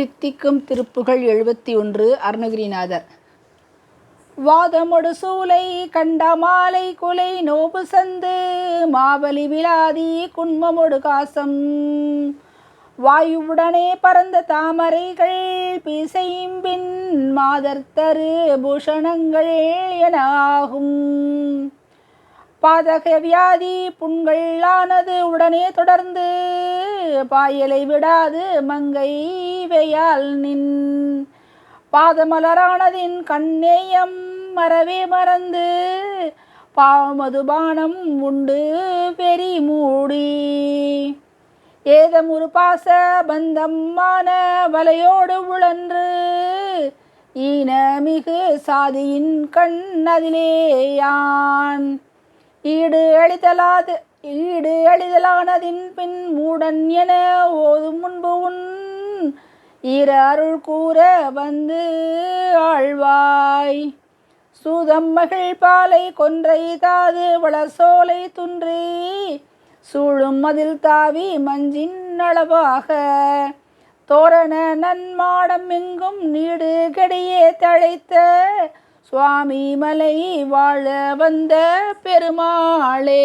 தித்திக்கும் திருப்புகள் எழுபத்தி ஒன்று அருணகிரிநாதர். வாதமொடு சூலை கண்டமாலை குலை நோபு சந்து மாவலி விலாதி குன்மமொடு காசம். வாயுவுடனே பறந்த தாமரைகள் பிசையும் பின் மாதர் தரு பூஷணங்கள் என ஆகும். பாதக வியாதி புண்களானது உடனே தொடர்ந்து பாயலை விடாது மங்கை வெயால் நின். பாதமலரானதின் கண்ணேயம் மறவே மறந்து. பாமதுபானம் உண்டு பெரி மூடி. ஏதமுறு பாச பந்தம்மான வலையோடு உழன்று. ஈனமிகு சாதியின் கண் அதிலேயான். ஈடு அழிதலாது. ஈடு எளிதலானதின் பின் மூடன் என ஓதும் முன்பு உன் ஈர அருள் கூற வந்து ஆழ்வாய். சூதம் மகிழ் பாலை கொன்றை தாது வளசோலை துன்றி சூழும் மதில் தாவி மஞ்சின் அளவாக. தோரண நன்மாடம் எங்கும் நீடு கடியே தழைத்த சுவாமி மலை வாழ வந்த பெருமாளே.